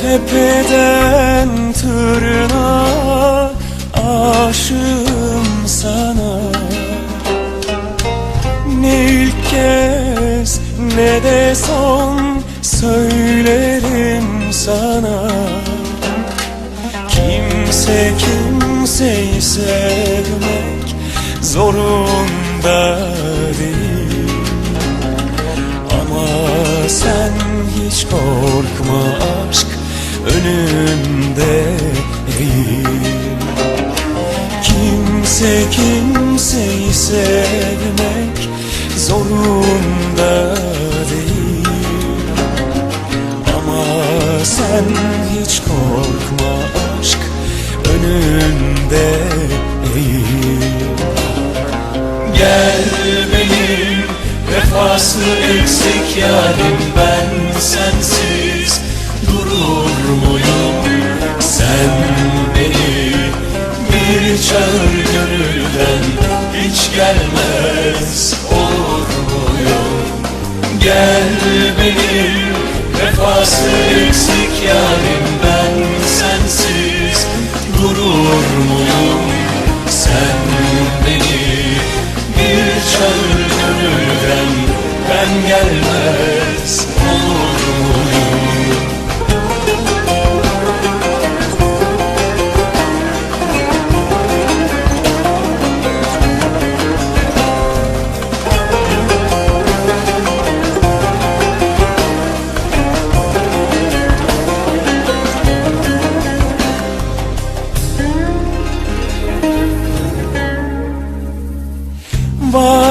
Tepeden tırnağa aşığım sana kez ne de son söylerim sana. Kimse kimseyi sevmek zorunda değil. Ama sen hiç korkma aşk önümde eğil Kimse kimseyi sevmek zorunda değil sen hiç korkma aşk önünde eğil Gel benim vefası eksik yarim ben sensiz. Durur muyum sen beni? Bir çağır gönülden hiç gelmez olur muyum? Gel benim vefası eksik yarim ben sensiz durur muyum? Sen beni bir çağır gönülden ben gelmez olur muyum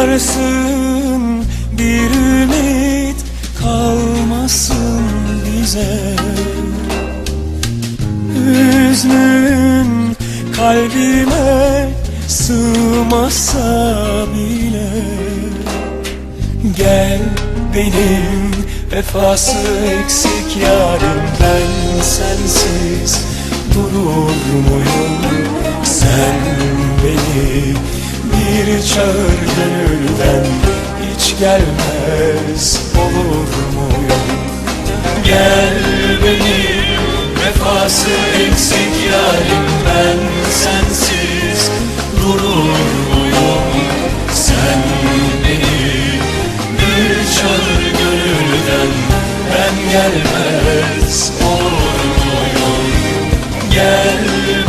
Varsın bir ümit kalmasın bize. Hüznün kalbime sığmasa bile Gel benim vefası eksik yarim ben sensiz durur muyum? Sen beni bir çağır gönülden hiç gelmez olur muyum Gel benim vefası eksik yarim ben sensiz durur muyum? Sen beni bir çağır gönülden ben gelmez olur muyum? Gel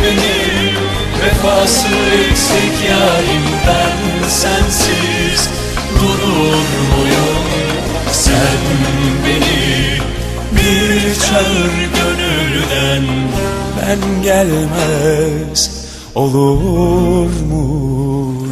benim vefası eksik yarim sensiz durur muyum? Sen beni bir çağır gönülden Ben gelmez olur muyum?